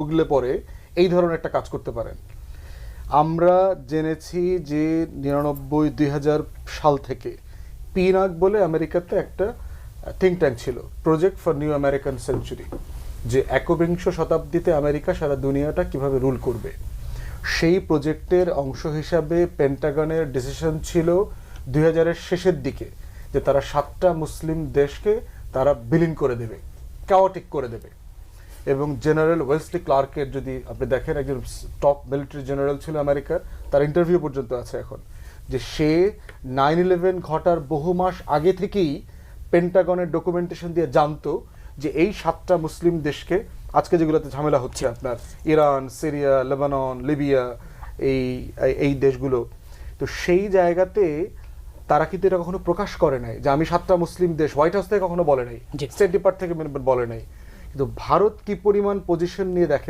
গুগলে পরে এই ধরনের একটা কাজ করতে পারেন। আমরা জেনেছি যে নিরানব্বই দুই সাল থেকে পিনাক বলে আমেরিকাতে একটা থিঙ্ক ট্যাঙ্ক ছিল project for new American century যে একবিংশ শতাব্দীতে আমেরিকা সারা দুনিয়াটা কীভাবে রুল করবে। সেই প্রজেক্টের অংশ হিসাবে পেন্টাগনের ডিসিশন ছিল দুই হাজারের শেষের দিকে, যে তারা সাতটা মুসলিম দেশকে তারা বিলীন করে দেবে কাওয়াটিক করে দেবে। এবং জেনারেল ওয়েলসলি ক্লার্কের যদি আপনি দেখেন একজন টপ মিলিটারি জেনারেল ছিল আমেরিকার তার ইন্টারভিউ পর্যন্ত আছে এখন যে সে নাইন ইলেভেন ঘটার বহু মাস আগে থেকেই পেন্টাগনের ডকুমেন্টেশন দিয়ে জানতো যে এই সাতটা মুসলিম দেশকে আজকে যেগুলোতে ঝামেলা হচ্ছে আপনার ইরান সিরিয়া লেবানন লিবিয়া এই এই- এই দেশগুলো। তো সেই জায়গাতে তারা কিন্তু এটা কখনো প্রকাশ করে নাই যে আমি সাতটা মুসলিম দেশ হোয়াইট হাউস থেকে কখনো বলে নাই স্টেট ডিপার্ট থেকে বলে নাই। কিন্তু ভারত কি পরিমাণ পজিশন নিয়ে দেখে